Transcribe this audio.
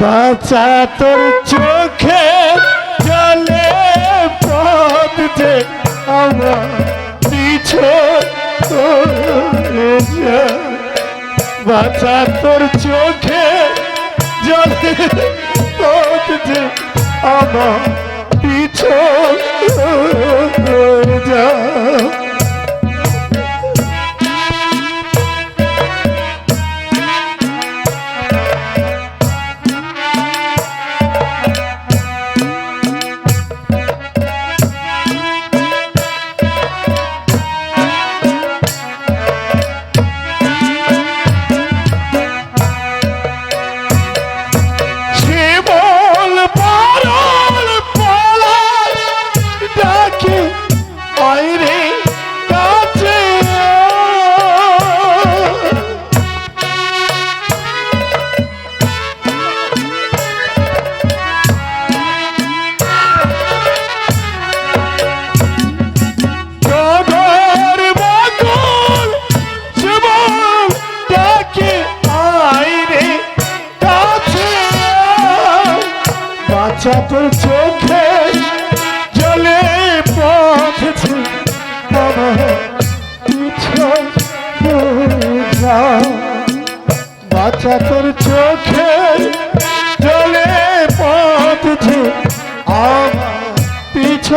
বাচ্চা তোর চোখে জলে পথ যে আমার পিছু বাচ্চা তোর চোখে জলে পথ যে আমার পিছু যা বাচ্চা চোখে জলে পথছে বাচ্চা তোর চোখে জলে পথছে আমার পিছু